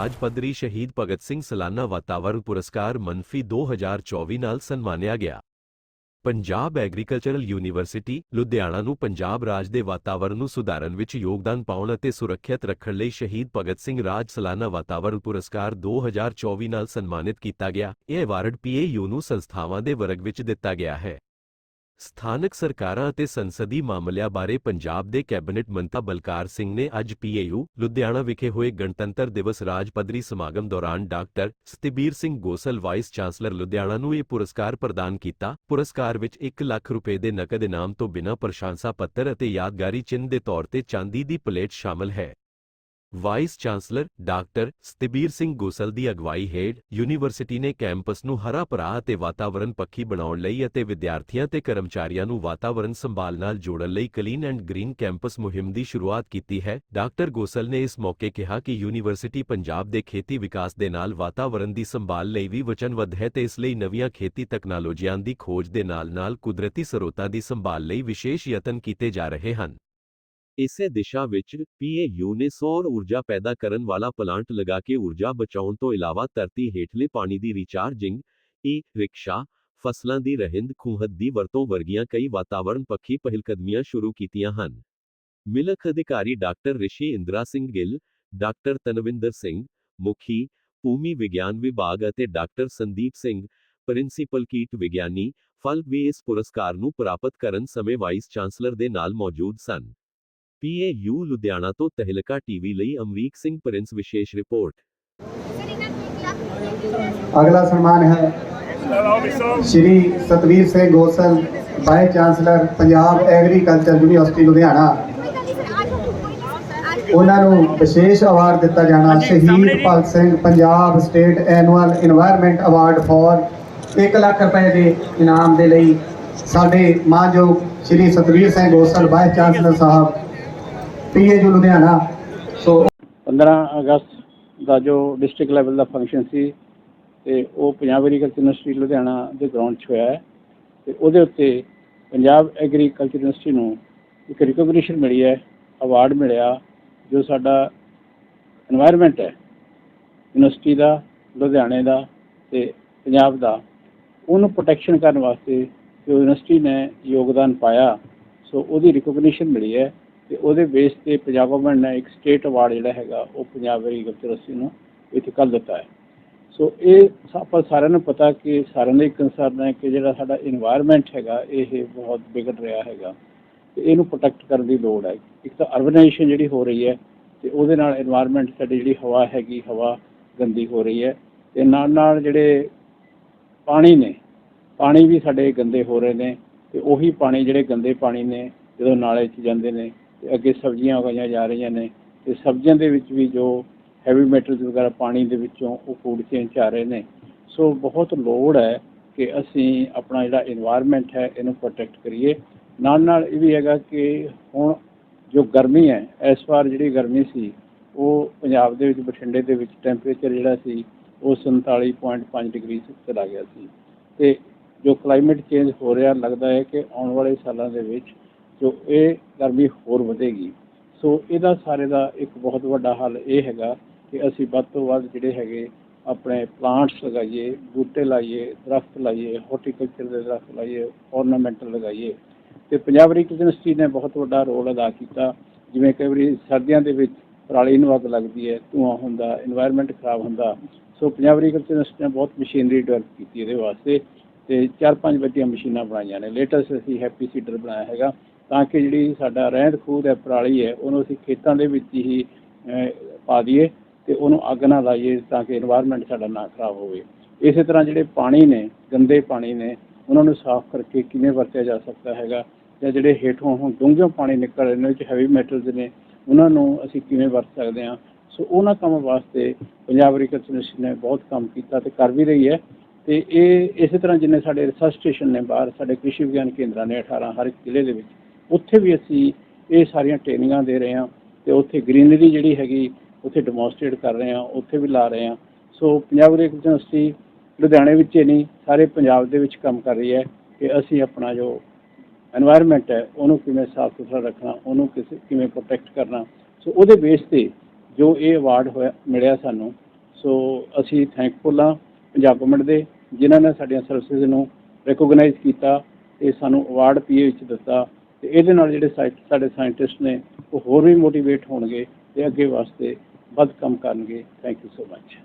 ਰਾਜ ਪੱਧਰੀ ਸ਼ਹੀਦ ਭਗਤ ਸਿੰਘ ਸਾਲਾਨਾ ਵਾਤਾਵਰਣ ਪੁਰਸਕਾਰ ਮਨਫੀ 2024 ਨਾਲ ਸਨਮਾਨਿਆ ਗਿਆ ਪੰਜਾਬ ਐਗਰੀਕਲਚਰਲ ਯੂਨੀਵਰਸਿਟੀ ਲੁਧਿਆਣਾ ਨੂੰ ਪੰਜਾਬ ਰਾਜ ਦੇ ਵਾਤਾਵਰਣ ਨੂੰ ਸੁਧਾਰਨ ਵਿੱਚ ਯੋਗਦਾਨ ਪਾਉਣ ਅਤੇ ਸੁਰੱਖਿਅਤ ਰੱਖਣ ਲਈ ਸ਼ਹੀਦ ਭਗਤ ਸਿੰਘ ਰਾਜ ਸਾਲਾਨਾ ਵਾਤਾਵਰਣ ਪੁਰਸਕਾਰ 2024 ਨਾਲ ਸਨਮਾਨਿਤ ਕੀਤਾ ਗਿਆ ਇਹ ਅਵਾਰਡ ਪੀਏਯੂ ਨੂੰ ਸੰਸਥਾਵਾਂ ਦੇ ਵਰਗ ਵਿੱਚ ਦਿੱਤਾ ਗਿਆ ਹੈ ਸਥਾਨਕ ਸਰਕਾਰਾਂ ਅਤੇ ਸੰਸਦੀ ਮਾਮਲਿਆਂ ਬਾਰੇ ਪੰਜਾਬ ਦੇ ਕੈਬਨਿਟ ਮੰਤਰੀ ਬਲਕਾਰ ਸਿੰਘ ਨੇ ਅੱਜ ਪੀਏਯੂ, ਲੁਧਿਆਣਾ ਵਿਖੇ ਹੋਏ ਗਣਤੰਤਰ ਦਿਵਸ ਰਾਜ ਪੱਧਰੀ ਸਮਾਗਮ ਦੌਰਾਨ doctor Satibir Singh Gosal, vice chancellor Ludhiana ਨੂੰ ਇਹ ਪੁਰਸਕਾਰ ਪ੍ਰਦਾਨ ਕੀਤਾ। ਪੁਰਸਕਾਰ ਵਿੱਚ 1 ਲੱਖ ਰੁਪਏ ਦੇ ਨਕਦ ਇਨਾਮ ਤੋਂ ਬਿਨਾਂ ਪ੍ਰਸ਼ੰਸਾ ਪੱਤਰ ਅਤੇ ਯਾਦਗਾਰੀ ਚਿੰਨ੍ਹ ਦੇ ਤੌਰ ਤੇ ਚਾਂਦੀ ਦੀ ਪਲੇਟ ਸ਼ਾਮਲ ਹੈ। Vice chancellor doctor Satibir Singh Gosal ਦੀ ਅਗਵਾਈ ਹੇਠ ਯੂਨੀਵਰਸਿਟੀ ਨੇ ਕੈਂਪਸ ਨੂੰ ਹਰਾ ਭਰਾ ਅਤੇ ਵਾਤਾਵਰਣ ਪੱਖੀ ਬਣਾਉਣ ਲਈ ਅਤੇ ਵਿਦਿਆਰਥੀਆਂ ਤੇ ਕਰਮਚਾਰੀਆਂ ਨੂੰ ਵਾਤਾਵਰਣ ਸੰਭਾਲ ਨਾਲ ਜੋੜਨ ਲਈ ਕਲੀਨ ਐਂਡ ਗ੍ਰੀਨ ਕੈਂਪਸ ਮੁਹਿੰਮ ਦੀ ਸ਼ੁਰੂਆਤ ਕੀਤੀ ਹੈ। ਡਾਕਟਰ ਗੋਸਲ ਨੇ ਇਸ ਮੌਕੇ ਕਿਹਾ ਕਿ ਯੂਨੀਵਰਸਿਟੀ ਪੰਜਾਬ ਦੇ ਖੇਤੀ ਵਿਕਾਸ ਦੇ ਨਾਲ ਵਾਤਾਵਰਣ ਦੀ ਸੰਭਾਲ ਲਈ ਵੀ ਵਚਨਬੱਧ ਹੈ ਤੇ ਇਸ ਲਈ ਨਵੀਆਂ ਖੇਤੀ ਤਕਨਾਲੋਜੀਆਂ ਦੀ ਖੋਜ ਦੇ ਨਾਲ-ਨਾਲ ਕੁਦਰਤੀ ਸਰੋਤਾਂ ਦੀ ਸੰਭਾਲ ਲਈ ਵਿਸ਼ੇਸ਼ ਯਤਨ ਕੀਤੇ ਜਾ ਰਹੇ ਹਨ। ਇਸੇ ਦਿਸ਼ਾ ਵਿੱਚ ਪੀਏਯੂ ਨੇ ਸੌਰ ਊਰਜਾ ਪੈਦਾ ਕਰਨ ਵਾਲਾ ਪਲਾਂਟ ਲਗਾ ਕੇ ਊਰਜਾ ਬਚਾਉਣ ਤੋਂ ਇਲਾਵਾ ਧਰਤੀ ਹੇਠਲੇ ਪਾਣੀ ਦੀ ਰੀਚਾਰਜਿੰਗ ਈ ਰਿਕਸ਼ਾ, ਫਸਲਾਂ ਦੀ ਰਹਿੰਦ ਖੂੰਹਦ ਦੀ ਵਰਤੋਂ ਵਰਗੀਆਂ ਕਈ ਵਾਤਾਵਰਣ ਪੱਖੀ ਪਹਿਲਕਦਮੀਆਂ ਸ਼ੁਰੂ ਕੀਤੀਆਂ ਹਨ। ਮਿਲਕ ਅਧਿਕਾਰੀ ਡਾਕਟਰ ਰਿਸ਼ੀ ਇੰਦਰਾ ਸਿੰਘ ਗਿੱਲ, ਡਾਕਟਰ ਤਨਵਿੰਦਰ ਸਿੰਘ, ਮੁਖੀ, ਭੂਮੀ ਵਿਗਿਆਨ ਵਿਭਾਗ ਅਤੇ ਡਾਕਟਰ ਸੰਦੀਪ ਸਿੰਘ, ਪ੍ਰਿੰਸੀਪਲ ਕੀਟ ਵਿਗਿਆਨੀ, ਫਲ ਵੀ ਇਸ ਪੁਰਸਕਾਰ ਨੂੰ ਪ੍ਰਾਪਤ ਕਰਨ ਸਮੇਂ ਵਾਈਸ ਚਾਂਸਲਰ ਦੇ ਨਾਲ ਮੌਜੂਦ ਸਨ। ਪੀਏਯੂ ਲੁਧਿਆਣਾ ਤੋਂ ਤਹਿਲਕਾ ਟੀਵੀ ਲਈ ਅਮਰੀਕ ਸਿੰਘ ਪ੍ਰਿੰਸ ਵਿਸ਼ੇਸ਼ ਰਿਪੋਰਟ। ਅਗਲਾ ਸਨਮਾਨ ਹੈ Shri Satvir Singh Gosal vice chancellor Punjab agriculture university Ludhiana. ਉਹਨਾਂ ਨੂੰ ਵਿਸ਼ੇਸ਼ ਅਵਾਰਡ ਦਿੱਤਾ ਜਾਣਾ। Shaheed Bhagat Singh Punjab state annual environment award for 1 lakh ਰੁਪਏ ਦੇ ਇਨਾਮ ਦੇ ਲਈ ਸਾਡੇ ਮਾਨਯੋਗ ਸ਼੍ਰੀ ਸਤਵੀਰ ਸਿੰਘ ਗੋਸਲ ਵਾਈਸ ਚਾਂਸਲਰ ਸਾਹਿਬ ਲੁਧਿਆਣਾ। ਸੋ 15 ਅਗਸਤ ਦਾ ਜੋ ਡਿਸਟ੍ਰਿਕਟ ਲੈਵਲ ਦਾ ਫੰਕਸ਼ਨ ਸੀ, ਤੇ ਉਹ ਪੰਜਾਬ ਐਗਰੀਕਲਚਰ ਯੂਨੀਵਰਸਿਟੀ ਲੁਧਿਆਣਾ ਦੇ ਗਰਾਊਂਡ 'ਚ ਹੋਇਆ ਹੈ। ਤੇ ਉਹਦੇ ਉੱਤੇ ਪੰਜਾਬ ਐਗਰੀਕਲਚਰ ਯੂਨੀਵਰਸਿਟੀ ਨੂੰ ਇੱਕ ਰਿਕੋਗਨੀਸ਼ਨ ਮਿਲੀ ਹੈ ਅਵਾਰਡ ਮਿਲਿਆ, ਜੋ ਸਾਡਾ এনवायरमेंट ਹੈ ਯੂਨੀਵਰਸਿਟੀ ਦਾ, ਲੁਧਿਆਣੇ ਦਾ ਤੇ ਪੰਜਾਬ ਦਾ। ਉਹਨੂੰ ਪ੍ਰੋਟੈਕਸ਼ਨ ਕਰਨ ਵਾਸਤੇ ਜੋ ਯੂਨੀਵਰਸਿਟੀ ਨੇ ਯੋਗਦਾਨ ਪਾਇਆ, ਸੋ ਉਹਦੀ ਰਿਕੋਗਨੀਸ਼ਨ ਮਿਲੀ ਹੈ। ਤੇ ਉਹਦੇ ਬੇਸ ਤੇ ਪੰਜਾਬ ਗਵਰਨਮੈਂਟ ਨੇ ਇੱਕ ਸਟੇਟ ਅਵਾਰਡ ਜਿਹੜਾ ਹੈਗਾ, ਉਹ ਪੰਜਾਬ ਐਗਰੀਕਲਚਰ ਅਸੀਂ ਨੂੰ ਇੱਥੇ ਕੱਲ ਦਿੱਤਾ ਹੈ। ਸੋ ਇਹ ਆਪਾਂ ਸਾਰਿਆਂ ਨੂੰ ਪਤਾ ਕਿ ਸਾਰਿਆਂ ਦਾ ਹੀ ਕੰਸਰਨ ਹੈ ਕਿ ਜਿਹੜਾ ਸਾਡਾ এনवायरमेंट ਹੈਗਾ, ਇਹ ਬਹੁਤ ਵਿਗੜ ਰਿਹਾ ਹੈਗਾ। ਤੇ ਇਹਨੂੰ ਪ੍ਰੋਟੈਕਟ ਕਰਨ ਦੀ ਲੋੜ ਹੈ। ਇੱਕ ਤਾਂ ਅਰਬਨਾਈਜੇਸ਼ਨ ਜਿਹੜੀ ਹੋ ਰਹੀ ਹੈ, ਤੇ ਉਹਦੇ ਨਾਲ এনवायरमेंट ਸਾਡੀ ਜਿਹੜੀ ਹਵਾ ਹੈਗੀ, ਹਵਾ ਗੰਦੀ ਹੋ ਰਹੀ ਹੈ। ਤੇ ਨਾਲ ਨਾਲ ਜਿਹੜੇ ਪਾਣੀ ਨੇ, ਪਾਣੀ ਵੀ ਸਾਡੇ ਗੰਦੇ ਹੋ ਰਹੇ ਨੇ, ਤੇ ਉਹੀ ਪਾਣੀ ਜਿਹੜੇ ਗੰਦੇ ਪਾਣੀ ਨੇ, ਜਦੋਂ ਨਾਲੇ 'ਚ ਜਾਂਦੇ ਨੇ ਅੱਗੇ ਸਬਜ਼ੀਆਂ ਉਗਾਈਆਂ ਜਾ ਰਹੀਆਂ ਨੇ ਤੇ ਸਬਜ਼ੀਆਂ ਦੇ ਵਿੱਚ ਵੀ ਜੋ ਹੈਵੀ ਮੈਟਲਸ ਵਗੈਰਾ ਪਾਣੀ ਦੇ ਵਿੱਚੋਂ ਉਹ ਫੂਡ ਚੇਨ ਚ ਆ ਰਹੇ ਨੇ। ਸੋ ਬਹੁਤ ਲੋੜ ਹੈ ਕਿ ਅਸੀਂ ਆਪਣਾ ਜਿਹੜਾ এনवायरमेंट ਹੈ ਇਹਨੂੰ ਪ੍ਰੋਟੈਕਟ ਕਰੀਏ। ਨਾਲ ਨਾਲ ਇਹ ਵੀ ਹੈਗਾ ਕਿ ਹੁਣ ਜੋ ਗਰਮੀ ਹੈ, ਇਸ ਵਾਰ ਜਿਹੜੀ ਗਰਮੀ ਸੀ, ਉਹ ਪੰਜਾਬ ਦੇ ਵਿੱਚ ਬਠਿੰਡੇ ਦੇ ਵਿੱਚ ਟੈਂਪਰੇਚਰ ਜਿਹੜਾ ਸੀ, ਉਹ 47.5 ਡਿਗਰੀ ਚਲਾ ਗਿਆ ਸੀ। ਤੇ ਜੋ ਕਲਾਈਮੇਟ ਚੇਂਜ ਹੋ ਰਿਹਾ, ਲੱਗਦਾ ਹੈ ਕਿ ਆਉਣ ਵਾਲੇ ਸਾਲਾਂ ਦੇ ਵਿੱਚ ਜੋ ਇਹ ਗਰਮੀ ਹੋਰ ਵਧੇਗੀ। ਸੋ ਇਹਦਾ ਸਾਰੇ ਦਾ ਇੱਕ ਬਹੁਤ ਵੱਡਾ ਹੱਲ ਇਹ ਹੈਗਾ ਕਿ ਅਸੀਂ ਵੱਧ ਤੋਂ ਵੱਧ ਜਿਹੜੇ ਹੈਗੇ ਆਪਣੇ ਪਲਾਂਟਸ ਲਗਾਈਏ, ਬੂਟੇ ਲਾਈਏ, ਦਰਖਤ ਲਾਈਏ ਹਾਰਟੀਕਲਚਰ ਦੇ ਦਰਖਤ ਲਾਈਏ ਔਰਨਾਮੈਂਟਲ ਲਗਾਈਏ। ਤੇ ਪੰਜਾਬ ਰੀਕਲ ਇੰਡਸਟਰੀ ਨੇ ਬਹੁਤ ਵੱਡਾ ਰੋਲ ਅਦਾ ਕੀਤਾ। ਜਿਵੇਂ ਕਈ ਵਾਰੀ ਸਰਦੀਆਂ ਦੇ ਵਿੱਚ ਪਰਾਲੀ ਨੂੰ ਅੱਗ ਲੱਗਦੀ ਹੈ, ਧੂਆਂ ਹੁੰਦਾ এনवायरमेंट ਖਰਾਬ ਹੁੰਦਾ। ਸੋ ਪੰਜਾਬ ਐਗਰੀਕਲਚਰ ਇੰਡਸਟਰੀ ਨੇ ਬਹੁਤ ਮਸ਼ੀਨਰੀ ਡਿਵੈਲਪ ਕੀਤੀ ਇਹਦੇ ਵਾਸਤੇ ਤੇ ਚਾਰ ਪੰਜ ਵੱਡੀਆਂ ਮਸ਼ੀਨਾਂ ਬਣਾਈਆਂ ਨੇ। ਲੇਟੈਸਟ ਅਸੀਂ ਹੈਪੀ ਸੀਡਰ ਬਣਾਇਆ ਹੈਗਾ। ਤਾਂ ਕਿ ਜਿਹੜੀ ਸਾਡਾ ਰਹਿੰਦ ਖੂਦ ਹੈ, ਪਰਾਲੀ ਹੈ, ਉਹਨੂੰ ਅਸੀਂ ਖੇਤਾਂ ਦੇ ਵਿੱਚ ਹੀ ਪਾ ਦਈਏ ਤੇ ਉਹਨੂੰ ਅੱਗ ਨਾ ਲਾਈਏ ਤਾਂ ਕਿ এনवायरमेंट ਸਾਡਾ ਨਾ ਖਰਾਬ ਹੋਵੇ। ਇਸੇ ਤਰ੍ਹਾਂ ਜਿਹੜੇ ਪਾਣੀ ਨੇ, ਗੰਦੇ ਪਾਣੀ ਨੇ, ਉਹਨਾਂ ਨੂੰ ਸਾਫ਼ ਕਰਕੇ ਕਿਵੇਂ ਵਰਤਿਆ ਜਾ ਸਕਦਾ ਹੈਗਾ? ਜਾਂ ਜਿਹੜੇ ਹੇਠੋਂ ਹੁਣ ਡੂੰਘੇ ਪਾਣੀ ਨਿਕਲ ਰਹੇ ਨੇ ਵਿੱਚ ਹੈਵੀ ਮੈਟਲਸ ਨੇ, ਉਹਨਾਂ ਨੂੰ ਅਸੀਂ ਕਿਵੇਂ ਵਰਤ ਸਕਦੇ ਹਾਂ? ਸੋ ਉਹਨਾਂ ਕੰਮ ਵਾਸਤੇ ਪੰਜਾਬ ਐਗਰੀਕਲਚਰ ਮਿਸ਼ਨ ਨੇ ਬਹੁਤ ਕੰਮ ਕੀਤਾ ਤੇ ਕਰ ਵੀ ਰਹੀ ਹੈ। ਤੇ ਇਹ ਇਸੇ ਤਰ੍ਹਾਂ ਜਿੰਨੇ ਸਾਡੇ ਰਿਸਰਚ ਸਟੇਸ਼ਨ ਨੇ, ਬਾਹਰ ਸਾਡੇ ਕ੍ਰਿਸ਼ੀ ਵਿਗਿਆਨ ਕੇਂਦਰਾਂ ਨੇ 18 ਹਰ ਇੱਕ ਜ਼ਿਲ੍ਹੇ ਦੇ ਵਿੱਚ ਉੱਥੇ ਵੀ ਅਸੀਂ ਇਹ ਸਾਰੀਆਂ ਟ੍ਰੇਨਿੰਗਾਂ ਦੇ ਰਹੇ ਹਾਂ ਤੇ ਉੱਥੇ ਗ੍ਰੀਨਰੀ ਜਿਹੜੀ ਹੈਗੀ, ਉੱਥੇ ਡੈਮੋਨਸਟ੍ਰੇਟ ਕਰ ਰਹੇ ਹਾਂ, ਉੱਥੇ ਵੀ ਲਾ ਰਹੇ ਹਾਂ। ਸੋ ਪੰਜਾਬ ਰੇਕ ਯੂਨੀਵਰਸਿਟੀ ਲੁਧਿਆਣੇ ਵਿੱਚ ਹੀ ਨਹੀਂ, ਸਾਰੇ ਪੰਜਾਬ ਦੇ ਵਿੱਚ ਕੰਮ ਕਰ ਰਹੀ ਹੈ ਕਿ ਅਸੀਂ ਆਪਣਾ ਜੋ এনवायरमेंट ਹੈ, ਉਹਨੂੰ ਕਿਵੇਂ ਸਾਫ਼ ਸੁਥਰਾ ਰੱਖਣਾ, ਉਹਨੂੰ ਕਿਸੇ, ਕਿਵੇਂ ਪ੍ਰੋਟੈਕਟ ਕਰਨਾ। ਸੋ ਉਹਦੇ ਬੇਸ ਤੇ ਜੋ ਇਹ ਅਵਾਰਡ ਹੋਇਆ, ਮਿਲਿਆ ਸਾਨੂੰ। ਸੋ ਅਸੀਂ ਥੈਂਕਫੁਲ ਹਾਂ ਪੰਜਾਬ ਗਵਰਨਮੈਂਟ ਦੇ, ਜਿਨ੍ਹਾਂ ਨੇ ਸਾਡੀਆਂ ਸਰਵਿਸਿਜ਼ ਨੂੰ ਰੈਕੋਗਨਾਈਜ਼ ਕੀਤਾ ਤੇ ਸਾਨੂੰ ਅਵਾਰਡ ਪੀਏ ਵਿੱਚ ਦਿੱਤਾ। ਤੇ ਇਹਦੇ ਨਾਲ ਜਿਹੜੇ ਸਾਇ- ਸਾਡੇ ਸਾਇੰਟਿਸਟ ਨੇ, ਉਹ ਹੋਰ ਵੀ ਮੋਟੀਵੇਟ ਹੋਣਗੇ ਤੇ ਅੱਗੇ ਵਾਸਤੇ ਵੱਧ ਕੰਮ ਕਰਨਗੇ। Thank you so much